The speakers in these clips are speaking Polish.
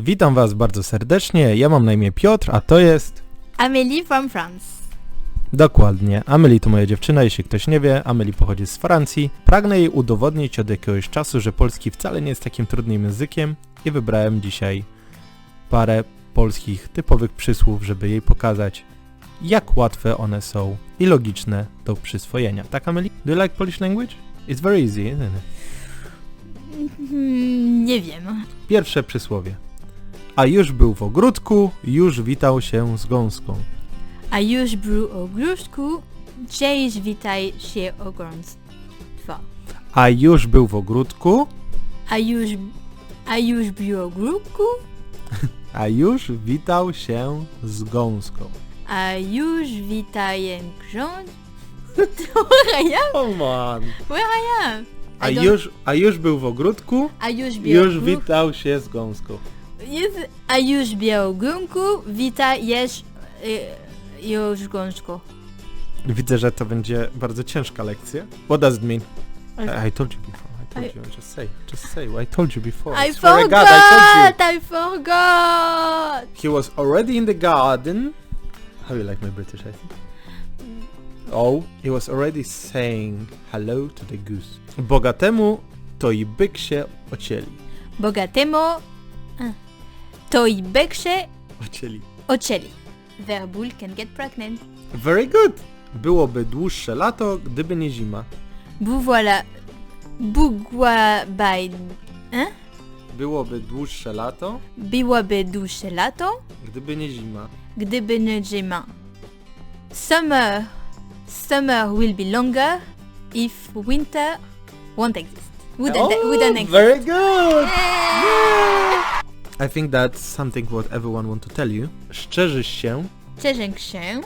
Witam Was bardzo serdecznie, ja mam na imię Piotr, a to jest... Amélie from France. Dokładnie, Amelie to moja dziewczyna, jeśli ktoś nie wie, Amelie pochodzi z Francji. Pragnę jej udowodnić od jakiegoś czasu, że polski wcale nie jest takim trudnym językiem i wybrałem dzisiaj parę polskich typowych przysłów, żeby jej pokazać, jak łatwe one są i logiczne do przyswojenia. Tak, Amelie? Do you like Polish language? It's very easy, isn't it? Hmm, nie wiem. Pierwsze przysłowie. A już był w ogródku, już witał się z gąską. A już był o gruszku, cześć, witaj się o gąstwa. A już był w ogródku, A już, a już był o grubku, a już witał się z gąską. a już witaję grząd. ja? Come on. Where I am? A I don't- już, a już był w ogródku, A już był już witał się z gąską. Jest, a już był o grunku, witajesz y, już gąską. Widzę, że to będzie bardzo ciężka lekcja. What does it mean? I, I told you before. I told you. Just say. Just say. I told you before. I swear to forgot! God, I told you. I forgot! He was already in the garden. How you like my British accent? Oh, he was already saying hello to the goose. Bogatemu to i byk się ocieli. Bogatemu to i beksze Ocieli. ocieli. Verbul can get pregnant. Very good. Byłoby dłuższe lato, gdyby nie zima. Bu voilà. Bugła baj... Byłoby dłuższe lato, Byłoby dłuższe lato, gdyby nie zima. gdyby nie zima. Summer... Summer will be longer if winter won't exist. Wouldn't, wouldn't exist. Oh, very good. I think that's something what everyone want to tell you. Szczerzysz się Cieszę się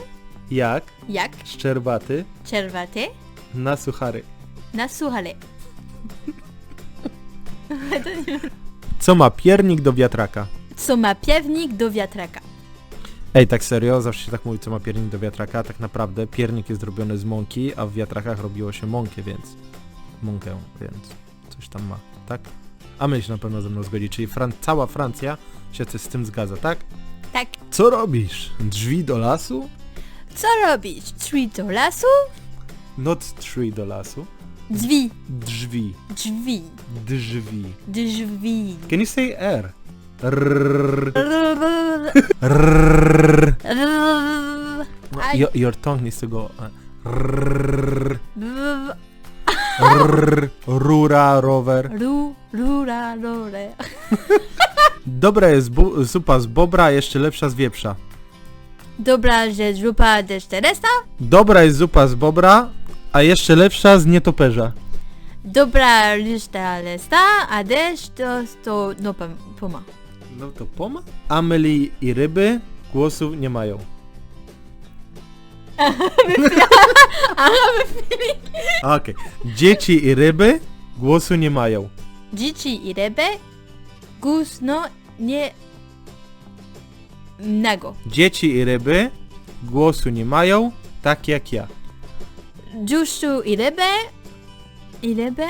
jak jak szczerbaty czerwaty na suchary. na suchale. Co ma piernik do wiatraka? Co ma piewnik do wiatraka. Ej, tak serio, zawsze się tak mówi, co ma piernik do wiatraka, a tak naprawdę piernik jest zrobiony z mąki, a w wiatrakach robiło się mąkę, więc... Mąkę, więc coś tam ma, tak? A my się na pewno ze mną zgodzi, czyli Fran cała Francja się z tym zgadza, tak? Tak. Co robisz? Drzwi do lasu? Co robić? Drzwi do lasu? Not tree do lasu. Drzwi. Drzwi. Drzwi. Drzwi. Drzwi. Can you say R? Rrrr. Rrrr. Your tongue needs to go. uh, Rura, rower. Ru, rura, rore. Dobra jest bu- zupa z bobra, jeszcze lepsza z wieprza. Dobra, że zupa de czteresta? Dobra jest zupa z bobra, a jeszcze lepsza z nietoperza. Dobra lista lesta, a deszcz to, to no pom- poma. No to poma? Amelie i ryby głosu nie mają. Okej. Dzieci i ryby głosu nie mają. Dzieci i ryby, gusno nie... Nago. Dzieci i ryby głosu nie mają, tak jak ja. Dziuszczu i ryby, i ryby,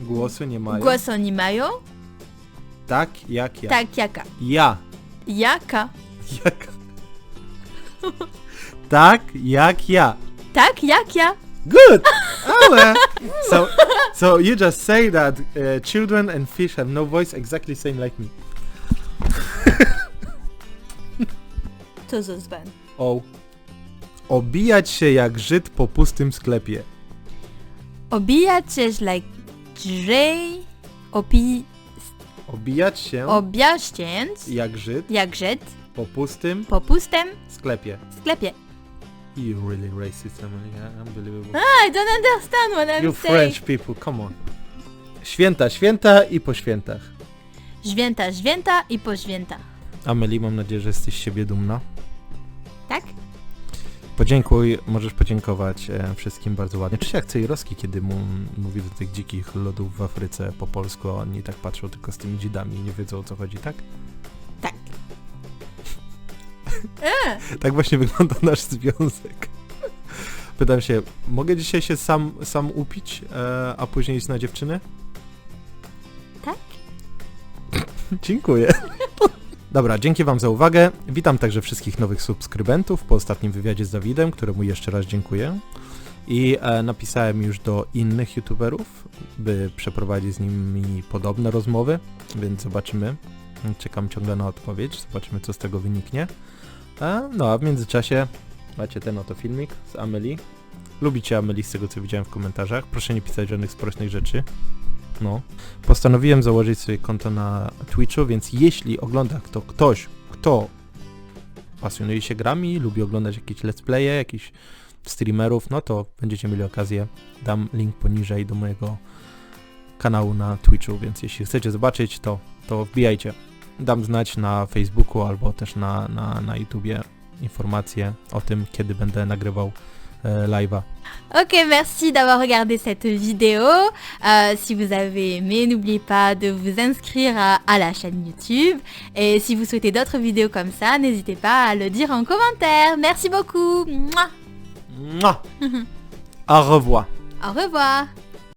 Głosu nie mają, głosu nie mają, tak jak ja. tak jaka. Ja. Jaka? Jak... tak jak ja. Tak jak ja. Good! Ale... So, so you just say that uh, children and fish have no voice exactly same like me. To zozwan. O. Obijać się jak Żyd po pustym sklepie. Obijać się like drzej, opi, Obijać się objaśnięc, jak Żyd jak Żyd, po pustym po pustym sklepie. sklepie. You really racist, Emily. yeah, Unbelievable. I don't understand what I'm You saying. French people, come on. Święta, święta i po świętach. Święta, święta i po świętach. Amelie, mam nadzieję, że jesteś z siebie dumna. Tak? Podziękuj, możesz podziękować e, wszystkim bardzo ładnie. Czy jak Cejrowski, kiedy mu, mówi do tych dzikich lodów w Afryce po polsku, a oni tak patrzą tylko z tymi dzidami i nie wiedzą o co chodzi? Tak. Tak właśnie wygląda nasz związek. Pytam się, mogę dzisiaj się sam, sam upić, e, a później iść na dziewczynę? Tak? Dziękuję. Dobra, dzięki wam za uwagę. Witam także wszystkich nowych subskrybentów po ostatnim wywiadzie z Dawidem, któremu jeszcze raz dziękuję. I e, napisałem już do innych youtuberów, by przeprowadzić z nimi podobne rozmowy, więc zobaczymy. Czekam ciągle na odpowiedź, zobaczymy co z tego wyniknie. E, no a w międzyczasie macie ten oto filmik z Amelie. Lubicie Amelie z tego co widziałem w komentarzach. Proszę nie pisać żadnych sprośnych rzeczy. No. Postanowiłem założyć sobie konto na Twitchu, więc jeśli ogląda to ktoś, kto pasjonuje się grami, lubi oglądać jakieś let's playe, jakichś streamerów, no to będziecie mieli okazję. Dam link poniżej do mojego kanału na Twitchu, więc jeśli chcecie zobaczyć, to, to wbijajcie. Dam znać na Facebooku albo też na, na, na YouTubie informacje o tym, kiedy będę nagrywał e, live'a. Ok, merci d'avoir regardé cette vidéo. Euh, si vous avez aimé, n'oubliez pas de vous inscrire à, à la chaîne YouTube. Et si vous souhaitez d'autres vidéos comme ça, n'hésitez pas à le dire en commentaire. Merci beaucoup. Mouah. Mouah. Au revoir. Au revoir.